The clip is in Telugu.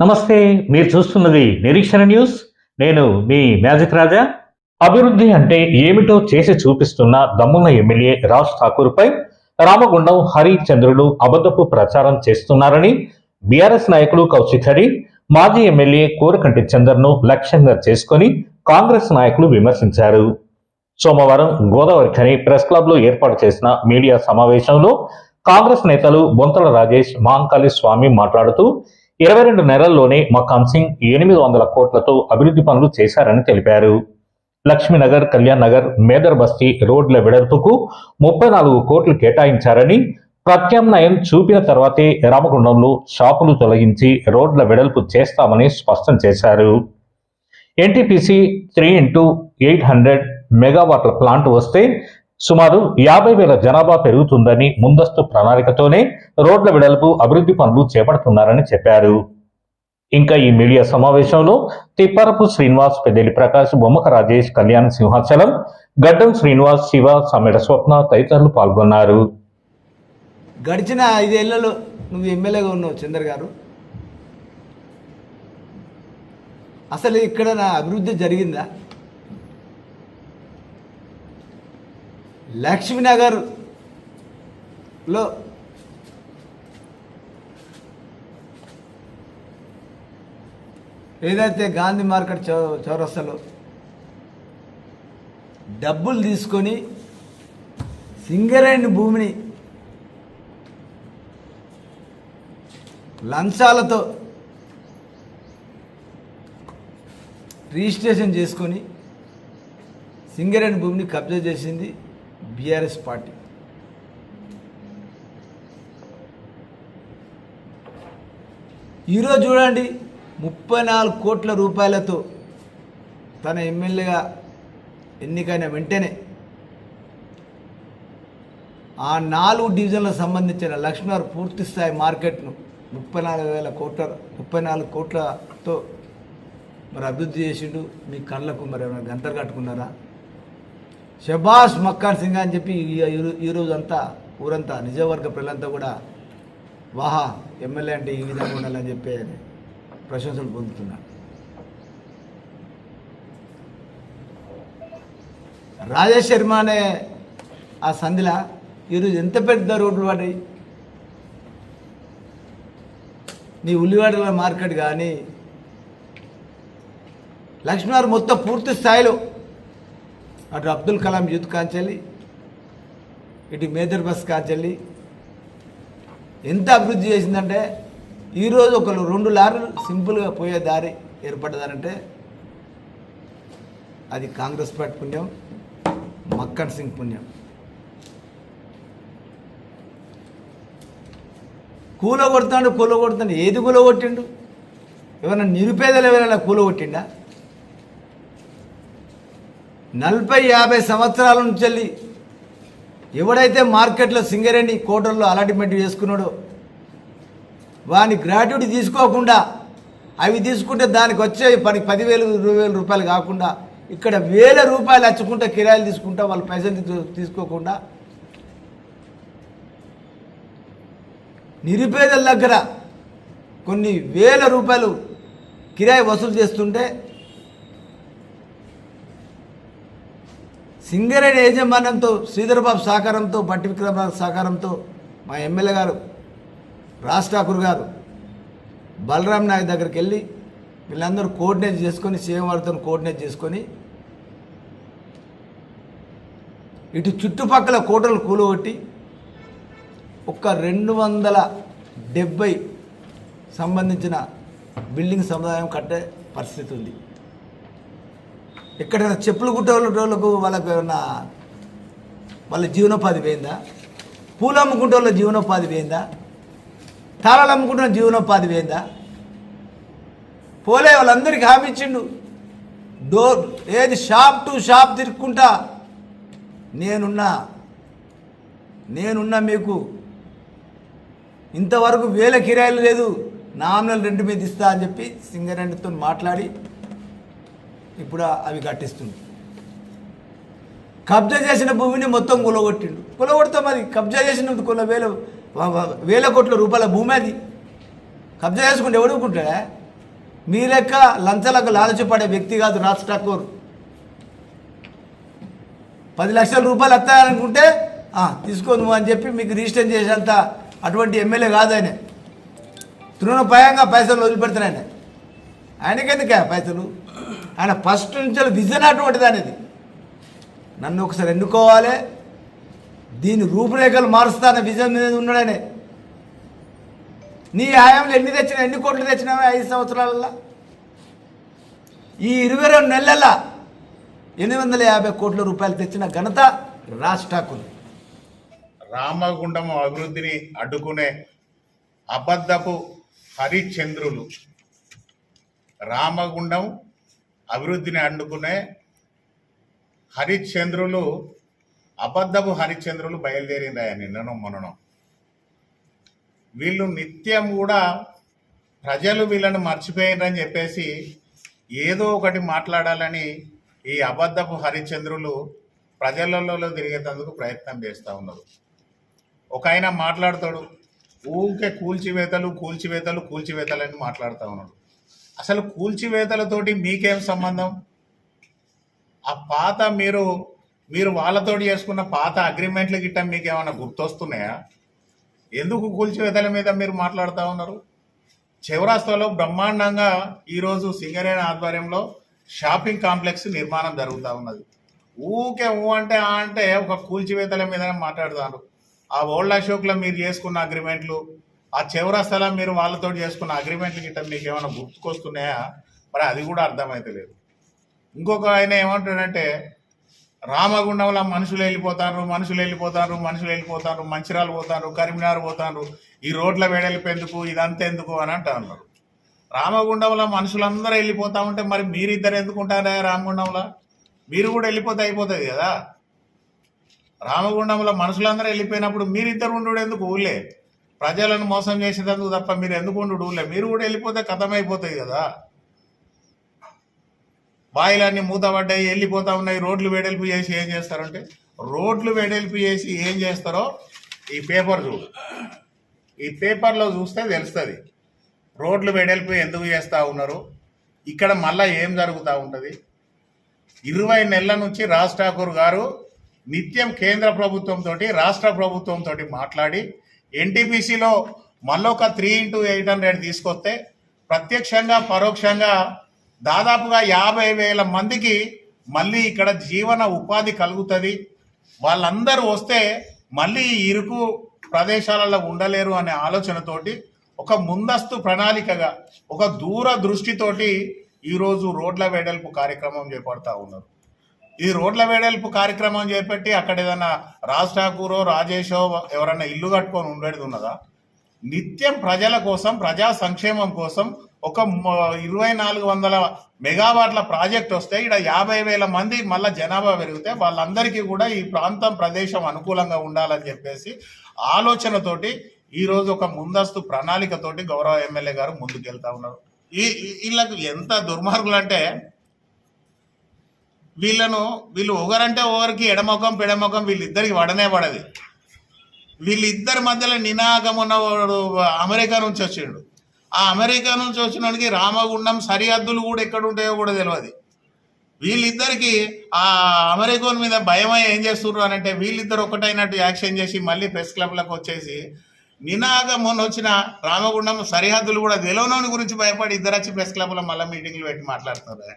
నమస్తే మీరు చూస్తున్నది నిరీక్షణ న్యూస్. నేను మీ మ్యాజిక్ రాజా. అభివృద్ధి అంటే ఏమిటో చేసి చూపిస్తున్న దమ్మున్న ఎమ్మెల్యే రాజ్ ఠాకూర్పై రామగుండం హరిచంద్రులు అబద్ధపు ప్రచారం చేస్తున్నారని బీఆర్ఎస్ నాయకులు కౌశిక్ హరి మాజీ ఎమ్మెల్యే కోరకంటి చందర్ను లక్ష్యంగా చేసుకొని కాంగ్రెస్ నాయకులు విమర్శించారు. సోమవారం గోదావరి ఖని ప్రెస్ క్లబ్లో ఏర్పాటు చేసిన మీడియా సమావేశంలో కాంగ్రెస్ నేతలు బొంతల రాజేష్ మాంకాళి స్వామి మాట్లాడుతూ ఇరవై రెండు నెలల్లోనే మకాన్ సింగ్ ఎనిమిది వందల కోట్లతో అభివృద్ధి పనులు చేశారని తెలిపారు. లక్ష్మీనగర్ కళ్యాణ్ నగర్ మేదర్ బస్తీ రోడ్ల వెడల్పుకు ముప్పై నాలుగు కోట్లు కేటాయించారని ప్రత్యామ్నాయం చూపిన తర్వాతే రామగుండంలో షాపులు తొలగించి రోడ్ల వెడల్పు చేస్తామని స్పష్టం చేశారు. NTPC three into eight hundred మెగావాట్ల ప్లాంట్ వస్తే సుమారు యాభై వేల జనాభా పెరుగుతుందని ముందస్తు ప్రణాళికతోనే రోడ్ల వెడల్పు అభివృద్ధి పనులు చేపడుతున్నారని చెప్పారు. ఇంకా ఈ మీడియా సమావేశంలో తిప్పారపు శ్రీనివాస్ పెద్దెలి ప్రకాష్ బొమ్మక రాజేష్ కళ్యాణ్ సింహాచలం గడ్డం శ్రీనివాస్ శివ సమ్మెడ స్వప్న తదితరులు పాల్గొన్నారు. గడిచిన ఐదేళ్ళలో నువ్వు ఎమ్మెల్యేగా ఉన్నావు చందర్ గారు. అసలు ఇక్కడ నా అభివృద్ధి జరిగిందా? లక్ష్మీనగర్లో ఏదైతే గాంధీ మార్కెట్ చౌ చౌరస్తాలో డబ్బులు తీసుకొని సింగరేణి భూమిని లంచాలతో రిజిస్ట్రేషన్ చేసుకొని సింగరేణి భూమిని కబ్జా చేసింది బీఆర్ఎస్ పార్టీ. ఈరోజు చూడండి ముప్పై నాలుగు కోట్ల రూపాయలతో తన ఎమ్మెల్యేగా ఎన్నికైన వెంటనే ఆ నాలుగు డివిజన్లకు సంబంధించిన లక్ష్మీవారి పూర్తి స్థాయి మార్కెట్ను ముప్పై నాలుగు వేల కోట్ల ముప్పై నాలుగు కోట్లతో మరి అభివృద్ధి చేసిండు. మీ కళ్ళకు మరి ఏమైనా గంతలు కట్టుకున్నారా? షబాష్ మక్కాన్ సింగ్ అని చెప్పి ఈ- ఈ- ఈరోజు అంతా ఊరంతా నిజవర్గ ప్రజలంతా కూడా వాహా ఎమ్మెల్యే అంటే ఈ విధంగా ఉండాలని చెప్పి ప్రశంసలు పొందుతున్నాను రాజేష్ శర్మ అనే ఆ సంధిలా ఈరోజు ఎంత పెద్ద రోడ్లు పడ్డాయి నీ ఉల్లివాడల మార్కెట్ కానీ లక్ష్మీవారు మొత్తం పూర్తి స్థాయిలో అటు అబ్దుల్ కలాం యూత్ కాంచెల్లి ఇటు మేజర్ బస్ కాంచెల్లి. ఎంత అభివృద్ధి చేసిందంటే ఈరోజు ఒకరు రెండు లారీలు సింపుల్గా పోయే దారి ఏర్పడ్డదానంటే అది కాంగ్రెస్ పార్టీ పుణ్యం మక్కన్ సింగ్ పుణ్యం. కూల కొడతాడు కూల కొడతాడు ఏది కూల కొట్టిండు? ఎవరైనా నిరుపేదలు ఎవరైనా కూల కొట్టిండా? నలభై యాభై సంవత్సరాల నుంచి వెళ్ళి ఎవడైతే మార్కెట్లో సింగరేణి కోటల్లో అలాట్మెంట్ చేసుకున్నాడో వాని గ్రాట్యుటీ తీసుకోకుండా అవి తీసుకుంటే దానికి వచ్చే పని పదివేలు ఇరవై వేల రూపాయలు కాకుండా ఇక్కడ వేల రూపాయలు అచ్చుకుంటే కిరాయిలు తీసుకుంటా వాళ్ళు పైసలు తీసుకోకుండా నిరుపేదల దగ్గర కొన్ని వేల రూపాయలు కిరాయి వసూలు చేస్తుంటే సింగరేణి యాజమాన్యంతో శ్రీధర్బాబు సహకారంతో బట్టి విక్రమరావు సహకారంతో మా ఎమ్మెల్యే గారు రాజ్ ఠాకూర్ గారు బలరాం నాయక్ దగ్గరికి వెళ్ళి వీళ్ళందరూ కోఆర్డినేట్ చేసుకొని సీఎం వారితో కోఆర్డినేట్ చేసుకొని ఇటు చుట్టుపక్కల కోటలు కూలగొట్టి ఒక రెండు వందల డెబ్బై సంబంధించిన బిల్డింగ్ సముదాయం కట్టే పరిస్థితి ఉంది. ఎక్కడైనా చెప్పులు కుట్టేటోళ్ళకు వాళ్ళకు ఏమన్నా వాళ్ళ జీవనోపాధి పోయిందా? పూలు అమ్ముకుంటే వాళ్ళ జీవనోపాధి పోయిందా? తాళాలు అమ్ముకుంటున్న జీవనోపాధి పోయిందా? పోలే వాళ్ళందరికీ హామీ ఇచ్చిండు. డోర్ ఏది షాప్ టు షాప్ తిరుక్కుంటా నేనున్నా నేనున్నా మీకు ఇంతవరకు వేల కిరాయిలు లేదు. నామినల్ రెండు మీద ఇస్తా అని చెప్పి సింగరెండ్తో మాట్లాడి ఇప్పుడు అవి కట్టిస్తుంది కబ్జా చేసిన భూమిని మొత్తం కొలగొట్టిండు. కొలగొడతాం మరి కబ్జా చేసిన కొన్ని వేల వేల కోట్ల రూపాయల భూమి అది. కబ్జా చేసుకుంటే ఎవడుకుంటే మీ లెక్క లంచలకు లాలచిపడే వ్యక్తి కాదు రాజ్ ఠాకూర్. పది లక్షల రూపాయలు వస్తాయనుకుంటే తీసుకోను నువ్వు అని చెప్పి మీకు రిజిస్టర్ చేసేంత అటువంటి ఎమ్మెల్యే కాదు ఆయన. తృణోపాయంగా పైసలు వదిలిపెడతారు ఆయన. ఆయనకెందుకే పైసలు? ఆయన ఫస్ట్ నుంచి విజన్ అటువంటిది అనేది నన్ను ఒకసారి ఎన్నుకోవాలి. దీని రూపురేఖలు మారుస్తాన విజన్ మీద ఉన్నాడనే నీ హయాంలో ఎన్ని తెచ్చినా ఎన్ని కోట్లు తెచ్చినావే ఐదు సంవత్సరాలలో ఈ ఇరవై రెండు నెలల ఎనిమిది వందల యాభై కోట్ల రూపాయలు తెచ్చిన ఘనత రాజ్ రామగుండం అభివృద్ధిని అడ్డుకునే అబద్ధపు హరిశ్చంద్రులు. రామగుండం అభివృద్ధిని అడ్డుకునే హరిశ్చంద్రులు అబద్ధపు హరిశ్చంద్రులు బయలుదేరిందాయ నిన్నను మొన్నను. వీళ్ళు నిత్యం కూడా ప్రజలు వీళ్ళను మర్చిపోయారని చెప్పేసి ఏదో ఒకటి మాట్లాడాలని ఈ అబద్ధపు హరిశ్చంద్రులు ప్రజలలో తిరిగేటందుకు ప్రయత్నం చేస్తూ ఉన్నారు. ఒక ఆయన మాట్లాడతాడు ఊరికే కూల్చివేతలు కూల్చివేతలు కూల్చివేతలని మాట్లాడుతూ ఉన్నాడు. అసలు కూల్చివేతలతోటి మీకేం సంబంధం? ఆ పాత మీరు మీరు వాళ్ళతోటి చేసుకున్న పాత అగ్రిమెంట్లు గిట్ట మీకు ఏమైనా గుర్తొస్తున్నాయా? ఎందుకు కూల్చివేతల మీద మీరు మాట్లాడుతూ ఉన్నారు? చౌరాస్తాలో బ్రహ్మాండంగా ఈరోజు సింగరేణ ఆధ్వర్యంలో షాపింగ్ కాంప్లెక్స్ నిర్మాణం జరుగుతూ ఉన్నది. ఊకే ఊ అంటే ఆ అంటే ఒక కూల్చివేతల మీదనే మాట్లాడుతారు. ఆ ఓల్డ్ అశోక్లో మీరు చేసుకున్న అగ్రిమెంట్లు ఆ చౌరాస్తాలో మీరు వాళ్ళతో చేసుకున్న అగ్రిమెంట్లు గిట్ట మీకు ఏమైనా గుర్తుకొస్తున్నాయా? మరి అది కూడా అర్థమైతలేదు ఇంకొక ఆయన ఏమంటాడంటే రామగుండంలో మనుషులు వెళ్ళిపోతారు మనుషులు వెళ్ళిపోతారు మనుషులు వెళ్ళిపోతారు మంచిరాలు పోతారు కరీంనగర్ పోతారు ఈ రోడ్ల వేడెలిపి ఎందుకు ఇదంతా ఎందుకు అని అంటా అన్నారు రామగుండంలో మనుషులందరూ వెళ్ళిపోతా ఉంటే మరి మీరిద్దరు ఎందుకుంటారా రామగుండంలో? మీరు కూడా వెళ్ళిపోతే అయిపోతుంది కదా. రామగుండంలో మనుషులందరూ వెళ్ళిపోయినప్పుడు మీరిద్దరు ఉండు ఎందుకు? ఊళ్ళే. ప్రజలను మోసం చేసేందుకు తప్ప మీరు ఎందుకు ఉండు మీరు కూడా వెళ్ళిపోతే కథమైపోతుంది కదా. బాయిలన్నీ మూతపడ్డాయి వెళ్ళిపోతా ఉన్నాయి రోడ్లు వెడల్పు చేసి ఏం చేస్తారంటే రోడ్లు వెడల్పు చేసి ఏం చేస్తారో ఈ పేపర్ చూడు. ఈ పేపర్లో చూస్తే తెలుస్తుంది. రోడ్లు వెడల్పు ఎందుకు చేస్తూ ఉన్నారు? ఇక్కడ మళ్ళా ఏం జరుగుతూ ఉంటుంది? ఇరవై నెలల నుంచి రాజ్ ఠాకూర్ గారు నిత్యం కేంద్ర ప్రభుత్వంతో రాష్ట్ర ప్రభుత్వంతో మాట్లాడి ఎన్టీపీసీలో మళ్ళొక త్రీ ఇంటూ ఎయిట్ హండ్రెడ్ తీసుకొస్తే ప్రత్యక్షంగా పరోక్షంగా దాదాపుగా యాభై వేల మందికి మళ్ళీ ఇక్కడ జీవన ఉపాధి కలుగుతుంది. వాళ్ళందరూ వస్తే మళ్ళీ ఇరుకు ప్రదేశాలలో ఉండలేరు అనే ఆలోచనతోటి ఒక ముందస్తు ప్రణాళికగా ఒక దూర దృష్టితోటి ఈరోజు రోడ్ల వెడల్పు కార్యక్రమం చేపడతా ఉన్నారు. ఈ రోడ్ల వేడల్పు కార్యక్రమం చేపట్టి అక్కడ ఏదైనా రాజ్ ఠాకూరో రాజేషో ఎవరన్నా ఇల్లు కట్టుకొని ఉండేది ఉన్నదా? నిత్యం ప్రజల కోసం ప్రజా సంక్షేమం కోసం ఒక ఇరవై నాలుగు వందల మెగావాట్ల ప్రాజెక్ట్ వస్తే ఇక్కడ యాభై వేల మంది మళ్ళీ జనాభా పెరిగితే వాళ్ళందరికీ కూడా ఈ ప్రాంతం ప్రదేశం అనుకూలంగా ఉండాలని చెప్పేసి ఆలోచనతోటి ఈరోజు ఒక ముందస్తు ప్రణాళికతోటి గౌరవ ఎమ్మెల్యే గారు ముందుకెళ్తా ఉన్నారు. ఈ ఈ- వీళ్ళకు ఎంత దుర్మార్గులు అంటే వీళ్ళను వీళ్ళు ఒకరంటే ఒకరికి ఎడమొఖం పెడమొఖం వీళ్ళిద్దరికి పడనే పడది వీళ్ళిద్దరి మధ్యలో నినాగం ఉన్నవాడు అమెరికా నుంచి వచ్చిండు ఆ అమెరికా నుంచి వచ్చినోడికి రామగుండం సరిహద్దులు కూడా ఎక్కడ ఉంటాయో కూడా తెలియదు వీళ్ళిద్దరికి ఆ అమెరికన్ మీద భయమై ఏం చేస్తున్నారు అని అంటే వీళ్ళిద్దరు ఒకటైనట్టు యాక్షన్ చేసి మళ్ళీ ప్రెస్ క్లబ్లకు వచ్చేసి నినాగం మొన్న వచ్చిన రామగుండం సరిహద్దులు కూడా తెలియనోని గురించి భయపడి ఇద్దరు వచ్చి ప్రెస్ క్లబ్లో మళ్ళీ మీటింగ్లు పెట్టి మాట్లాడుతున్నారు.